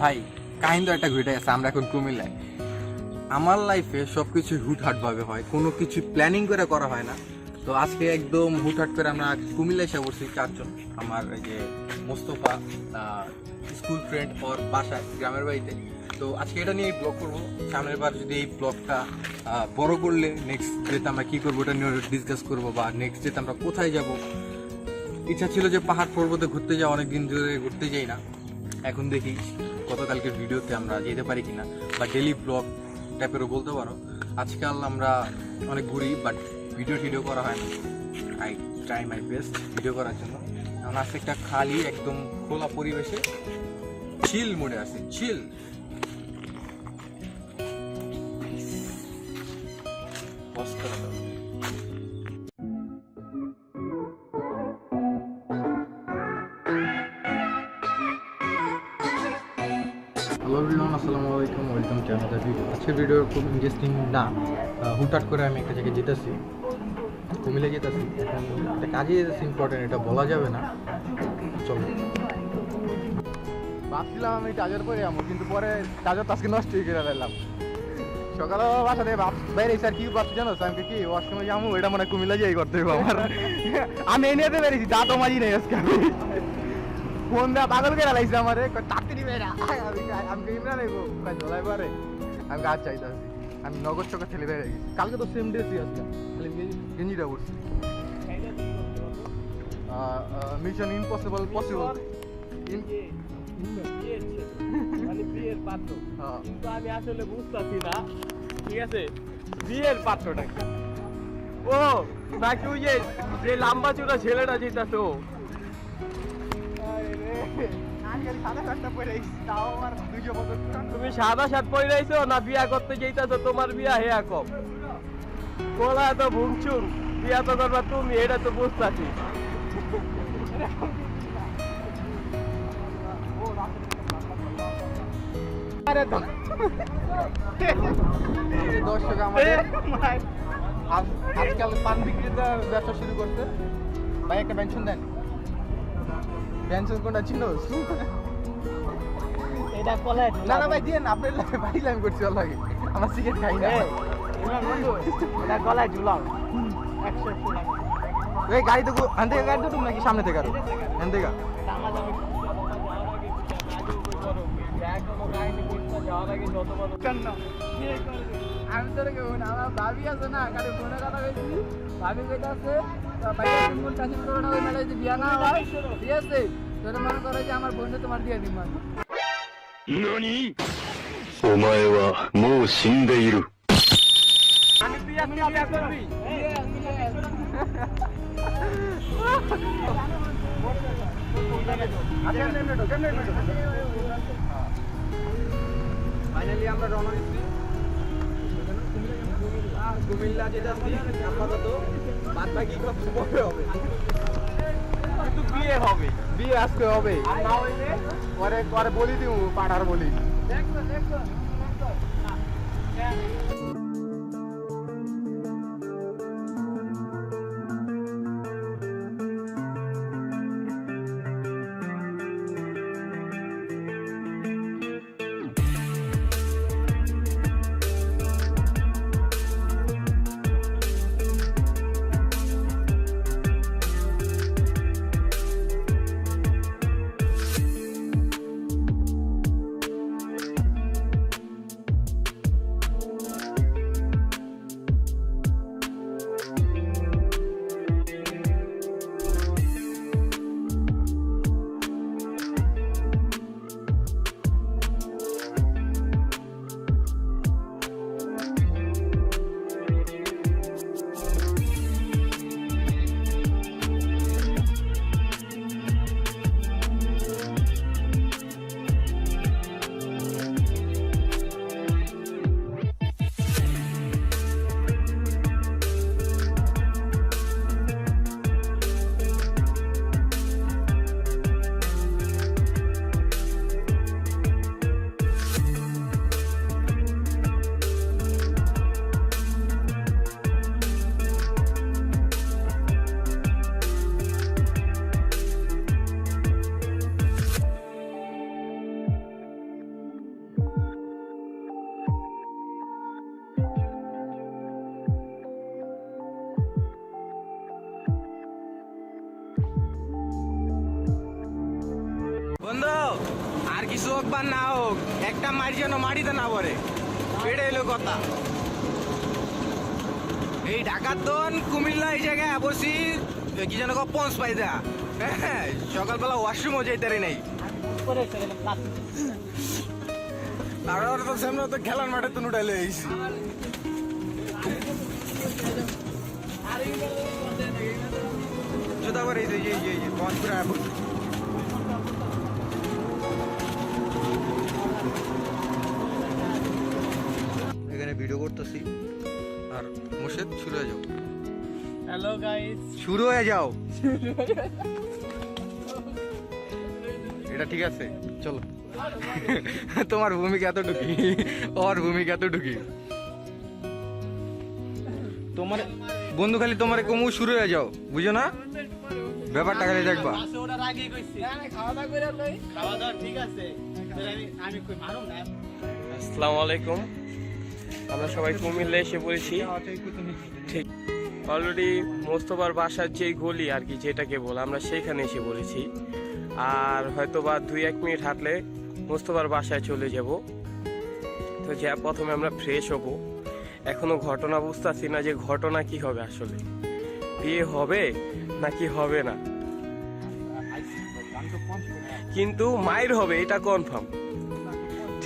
ভাই কাহিনী তো একটা ঘুরে গেছে, আমরা এখন কুমিল্লায়। আমার লাইফে সব কিছু হুটহাট ভাবে হয়, কোনো কিছু প্ল্যানিং করে করা হয় না। তো আজকে একদম হুটহাট করে আমরা কুমিল্লা এসে বসছি চারজন। আমার এই যে মোস্তফা স্কুল ফ্রেন্ড ওর বাসায়, গ্রামের বাড়িতে। তো আজকে এটা নিয়ে ব্লগ করব। সামনের বার যদি এই ব্লগটা বড় করলে নেক্সট ডেতে আমরা কী করব এটা নিয়ে ডিসকাস করব, বা নেক্সট ডেতে আমরা কোথায় যাব। ইচ্ছা ছিল যে পাহাড় পর্বতে ঘুরতে যাওয়া, অনেকদিন ধরে ঘুরতে যাই না। এখন দেখি গতকালকে ভিডিওতে আমরা যেতে পারি কিনা বা ডেলি ব্লগ টাইপেরও বলতে পারো। আজকাল আমরা অনেক ঘুরি বাট ভিডিও টিডিও করা হয় না। I try my best video করার জন্য। আমরা আজকে একটা খালি, একদম খোলা পরিবেশে। চিল মোডে আছে চিল হ্যালো এভরিওয়ান আসসালামু আলাইকুম ওয়েলকাম টু আনাদার ভিডিও আজকের ভিডিও খুব ইন্টারেস্টিং না। হুটহাট করে আমি একটা জায়গায় যেতেছি, কুমিল্লা যেতেছি। এখন একটা কাজে যেতেছি ইম্পর্টেন্ট এটা বলা যাবে না। চলো। ভাবছিলাম আমি চার্জার পরে যাব, কিন্তু পরে চার্জার আজকে নষ্ট হয়ে গেলে দিলাম সকালে বাসা থেকে ভাব বাইরে স্যার কি ভাবছি জানো? আমি কি ওয়াশরুমে যাব? এটা মনে কুমিল্লা যেয়ে করতে হবে আমার। আমি এই নিয়ে বেরিয়েছি দাঁতও মাজি নেই আজকে আমি। ফোন দেওয়া পাগল করে লাইছে আমারে? তাড়াতাড়ি বেরা আমি আমি ঝোলাই পারে আমি গাছ চাইতেছি। আমি নগদ চোখে ঠেলে বেড়ে গেছি। কালকে তো সেম ড্রেসই আজকে। খালি গেঞ্জি- গেঞ্জিটা পড়ছি মিশন ইম্পসিবল পসিবল মানে বিয়ের পাত্র। হ্যাঁ। কিন্তু আমি আসলে বুঝতেছি না। ঠিক আছে? বিয়ের পাত্রটা? ও নাকি ওই যে লাম্বা চূড়া ছেলেটা যেটা ও। তুমি সাদা শার্ট পরে রইছো না বিয়া করতে যেতেছো তোমার বিয়া হেয়া কম। কোলা তো ভুংচুং বিয়া তো করবা তুমি এটা তো বুঝতাছি। দর্শক আমাদের আজকাল পান বিক্রিতে ব্যবসা শুরু করতে ভাই একটা পেনশন দেন। পেনশন কোনটা ছিল? এটা কলেজ না না ভাই দিয়ে না আপনার লাগে ভাই করছি ওর লাগে আমার সিগারেট খাই না এটা গলায় ঝুলাও এই গাড়ি তো থেকে গাড়ি তো তুমি নাকি সামনে থেকে আরও? হান থেকে। আমি আমার ভাবি আছে না কারে ফোনে কথা কইছি ভাবি কইতা আছে বাইরে ফুল কাশিম করো না ওই মেলায় যদি বিয়া না হয় ঠিক আছে তোর মনে করে যে আমার বোনকে তোমার দিয়ে দিম আমি何お前はもう死んでいる。 আমি বিয়া বিয়া করবি ফাইনালি আমরা রওনা দিচ্ছি কুমিল্লা যেটা আপাতত বাদ বাকি হবে। কিন্তু বিয়ে হবে। বিয়ে আজকে হবে। আর না হইলে? পরে পরে বলি দিও পাড়ার বলি। দেখো দেখো কিছু না হোক, একটা মারি যেন মাটিতে না পড়ে। এটা এলো কথা। এই ঢাকার দন, কুমিল্লা এই জায়গায় বসি কি যেন পঞ্চ পাই দেয়া। হ্যাঁ সকালবেলা ওয়াশরুমও যেতে নেই। তারপরে তো সামনে তো খেলার মাঠে তো উঠাইলে আইছি করে এই যে এই যে যে পঞ্চ করে ভিডিও করতেছি। আর মোর্শেদ শুরু হয়ে যাও। হ্যালো গাইস শুরু হয়ে যাও। এটা ঠিক আছে চলো। তোমার ভূমিকা এতটুকি ওর ভূমিকা এতটুকি তোমার বন্ধু খালি তোমার কমু শুরু হয়ে যাও বুঝো না? ব্যাপারটা খালি দেখবা। আসসালামু আলাইকুম। আমরা সবাই কুমিল্লা এসে পড়েছি। ঠিক। অলরেডি মোস্তফার বাসার যেই গলি আর কি, যেটাকে বল, আমরা সেইখানে এসে পড়েছি। আর হয়তো বা দুই এক মিনিট হাঁটলে মোস্তফার বাসায় চলে যাব। তো যা, প্রথমে আমরা ফ্রেশ হব। এখনও ঘটনা বুঝতে বুঝতেছি না যে ঘটনা কি হবে আসলে। বিয়ে হবে নাকি হবে না? কিন্তু মায়ের হবে, এটা কনফার্ম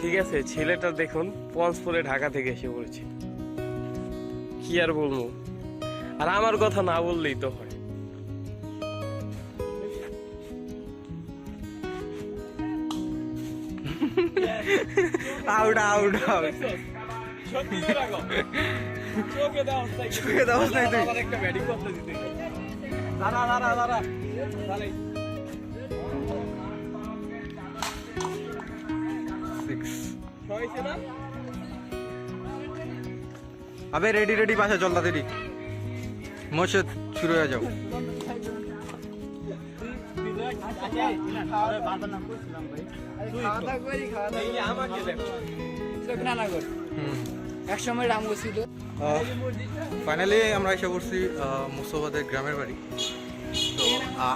ঠিক আছে ছেলেটা দেখুন পঞ্চ পরে ঢাকা থেকে এসে পড়েছে। কি আর বলব? আর আমার কথা না বললেই তো হয়। আউট আউট আউট চোখে দাও নাই তুই দাঁড়া দাঁড়া দাঁড়া। আবে রেডি রেডি পাশে চল তাড়াতাড়ি। মোর্শেদ শুরু হয়ে যাও। ফাইনালি আমরা এসে পড়ছি আহ, মুস্তফাদের গ্রামের বাড়ি। তো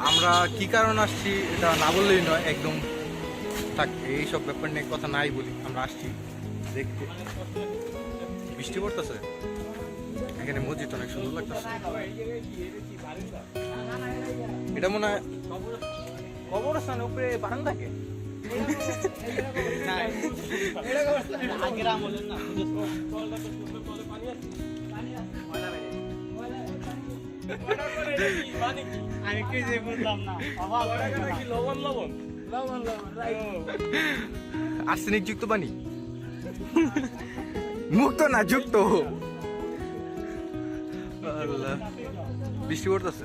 আমরা কি কারণ আসছি এটা না বললেই নয় একদম থাক এইসব ব্যাপার নিয়ে কথা নাই বলি আমরা আসছি দেখতে। বৃষ্টি পড়তেছে? এখানে মসজিদ অনেক সুন্দর লাগতেছে। এটা মনে হয় কবরস্থান উপরে বারান্দাকে? আমি কি যে বুঝলাম না? লবণ লবণ? আর্সেনিক যুক্ত পানি? মুক্ত না যুক্ত? বৃষ্টি পড়তেছে।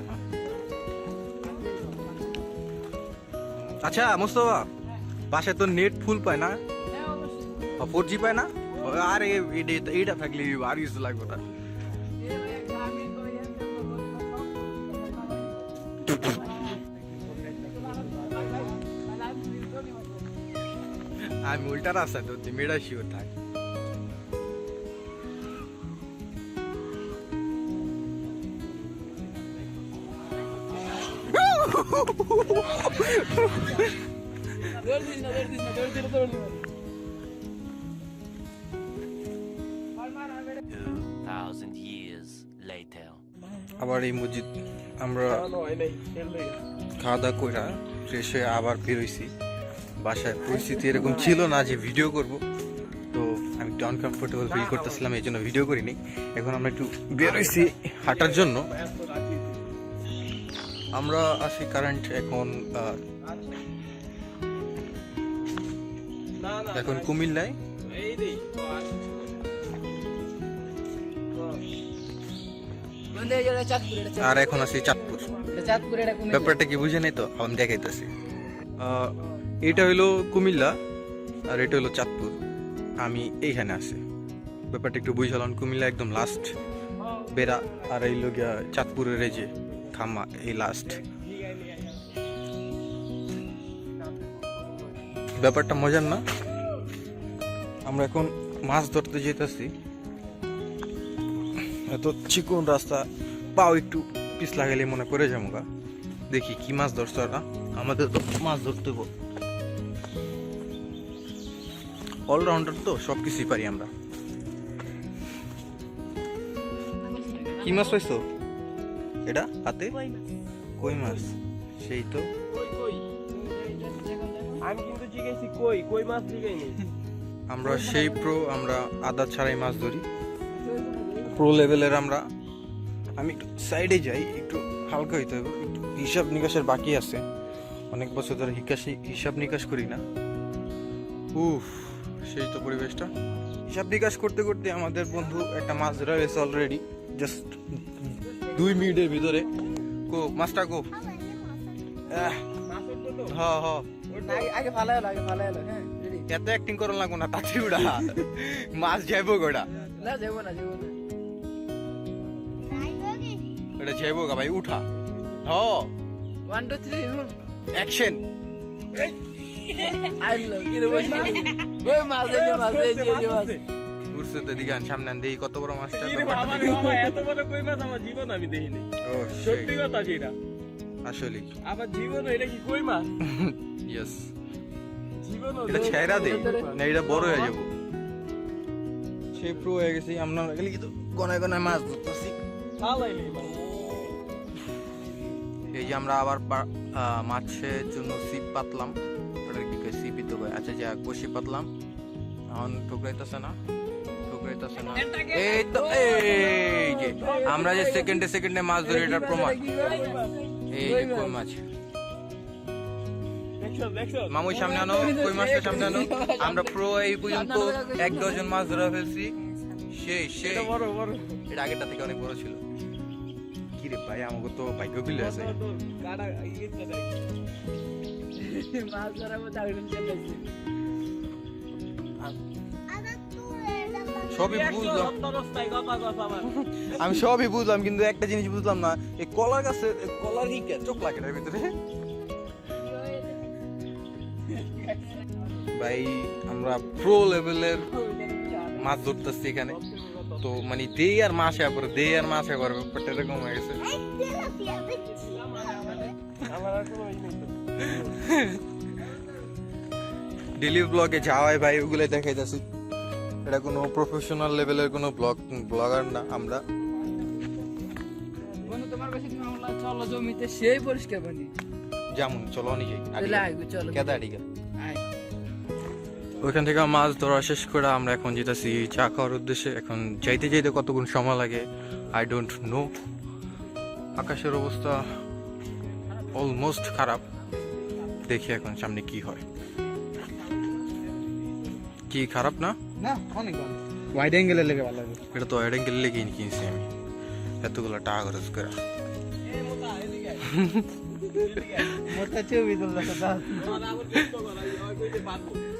আচ্ছা মোস্তফা বাসায় তো নেট ফুল পায় না? ফোর জি পায় না? আর এইটা থাকলে আর কিছু লাগবে না। দিলে দৌড় দিবে thousand years later. আবার এই মসজিদ আমরা খাওয়া দাওয়া কইরা ফ্রেশ হয়ে আবার বেরোইছি বাসায় পরিস্থিতি এরকম ছিল না যে ভিডিও করব। তো আমি একটু আনকমফোর্টেবল ফিল করতেছিলাম এই জন্য ভিডিও করিনি। এখন আমরা একটু বেরোইছি হাঁটার জন্য। আমরা আসি কারেন্ট এখন এখন কুমিল্লায়। আর এখন আছি চাঁদপুর। ব্যাপারটা কি বুঝে নেই তো? আমি দেখাইতেছি। এটা হইল কুমিল্লা, আর এটা হলো চাঁদপুর। আমি এইখানে আছি। ব্যাপারটা একটু বুঝালাম, কুমিল্লা একদম লাস্ট বেড়া, আর এই গিয়া চাঁদপুরের এই যে খাম্মা, এই লাস্ট ব্যাপারটা মজার না? আমরা এখন মাছ ধরতে যেতেছি। এত চিকন রাস্তা, পাও একটু পিস গেলে মনে করে যাব দেখি কি মাছ ধরছে ওরা। আমাদের তো মাছ ধরতে অলরাউন্ডার তো সব কিছুই পারি আমরা। কি মাছ পাইছো? এটা হাতে? কই মাছ? সেই তো। আমি কিন্তু জিজ্ঞেসি কই কই মাছ জিজ্ঞাইনি আমরা সেই প্রো আমরা আদা ছাড়াই মাছ ধরি। প্রো লেভেলের আমরা। আমি একটু সাইডে যাই একটু হালকা হইতে হবে। একটু হিসাব নিকাশের বাকি আছে। অনেক বছর ধরে হিকাশ হিসাব নিকাশ করি না। উফ। সেই তো পরিবেশটা। হিসাব নিকাশ করতে করতে আমাদের বন্ধু একটা মাছ ধরা হয়েছে অলরেডি জাস্ট দুই মিনিটের ভিতরে। কো মাছটা গো আহ, হ হ আগে ভালো হলো আগে ভালো হলো হ্যাঁ এত অ্যাক্টিং করা লাগবো না তাড়াতাড়ি উড়া। মাছ যাইবো গোটা। না যাব না যাব না। এটা যাইবো গা ভাই উঠা। হ ওয়ান টু থ্রি অ্যাকশন কত বড় মাছটা কি রে বাবা রে বাবা, এত বড় কই মাছ আমার জীবন আমি দেখিনি। সত্যি কথা যেটা। আসলে জীবন এটা কি কই মাছ? ইয়েস জীবন এটা ছেড়া দে। না এটা বড় হয়ে যাব। সে প্রো হয়ে গেছি আমরা গেলে কিন্তু গনায় গনায় মাছ ধরতেছি। এই যে আমরা আবার মাছের জন্য সিপ পাতলাম। আচ্ছা যা বসি পাতলাম। এখন ঠুকরাইতেছে না ঠুকরাইতেছে না। এই তো এই যে আমরা যে সেকেন্ডে সেকেন্ডে মাছ ধরি এটার প্রমাণ। এই যে কই মাছ। মামুই সামনে আনো কই মাছটা সামনে আনো। আমরা প্রো এই পর্যন্ত এক ডজন মাছ ধরা ফেলছি। সেই সেই এটা আগেরটা থেকে অনেক বড় ছিল। কি রে ভাই আমাকে তো ভাগ্য খুলে আছে সবই বুঝলাম আমি সবই বুঝলাম কিন্তু একটা জিনিস বুঝলাম না এই কলার গাছে কলার কি কে- চোখ লাগে এটার ভিতরে ভাই আমরা প্রো লেভেলের মাছ ধরতেছি এখানে তো মানে দেই আর মাসে পরে দেই আর মাসে পরে ব্যাপারটা এরকম হয়ে গেছে। ডেলি ব্লগে যাওয়াই ভাই ওগুলো দেখাই যাচ্ছি এটা কোনো প্রফেশনাল লেভেলের কোনো ব্লগ ব্লগার না আমরা। চলো জমিতে সেই পরিষ্কার পানি যেমন চলো নিয়ে যাই। তাহলে আইগো চলো। কেদা আডিগা আয় ওইখান থেকে মাছ ধরা শেষ করে আমরা এখন যেতেছি চা খাওয়ার উদ্দেশ্যে। এখন যাইতে যাইতে কতক্ষণ সময় লাগে আই ডোন্ট নো আকাশের অবস্থা অলমোস্ট খারাপ। দেখি এখন সামনে কি হয়। কি খারাপ না? না অনেক ভালো। ওয়াইড অ্যাঙ্গেলে লেগে ভালো লাগে। এটা তো অ্যাড অ্যাঙ্গেল লেগেই কিনছি আমি। এতগুলো টাকা খরচ করে মোটা ছবি তুললে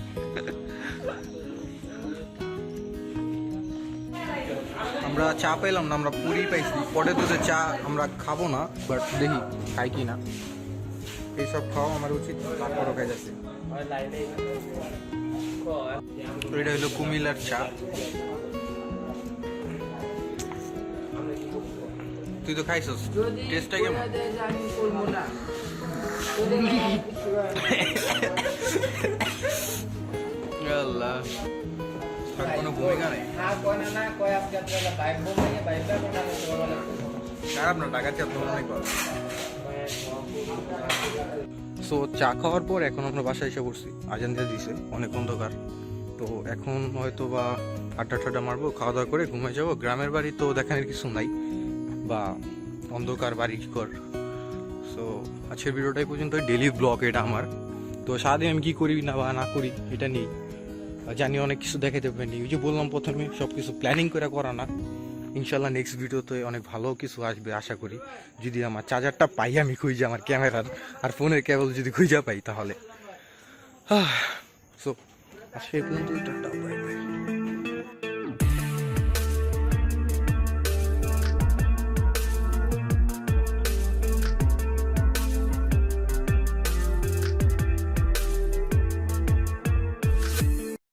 আমরা চা পেলাম না আমরা পুরি পাইছি। পরে তো চা আমরা খাব না বাট দেখি খাই কি না। এইসব খাওয়া আমার উচিত তারপরও খাই যাচ্ছে। এটা হলো কুমিল্লার চা। তুই তো খাইছস? টেস্টটা কেমন? আল্লাহ। তার কোনো ভূমিকা নেই। হ্যাঁ আপনারা খারাপ না টাকা চাপ তোমার অনেক ভালো সো চা খাওয়ার পর এখন আমরা বাসায় এসে পড়ছি। আজান দিয়ে দিছে অনেক অন্ধকার। তো এখন হয়তো বা আড্ডা টাড্ডা মারবো খাওয়া দাওয়া করে ঘুমিয়ে যাব। গ্রামের বাড়ি তো দেখানোর কিছু নাই বা অন্ধকার বাড়ি কর সো আজকের ভিডিওটাই পর্যন্ত ডেলি ব্লগ এটা আমার। তো সারাদিন আমি কি করি না বা না করি এটা নেই জানি অনেক কিছু দেখাতে পারিনি ওই যে বললাম প্রথমে সব কিছু প্ল্যানিং করে করা না। ইনশাল্লাহ নেক্সট ভিডিওতে অনেক ভালো কিছু আসবে, আশা করি। যদি আমার চার্জারটা পাই, আমি খুঁজে আমার ক্যামেরার। আর ফোনের কেবল যদি খুঁজে পাই তাহলে। সো আজকে এই পর্যন্ত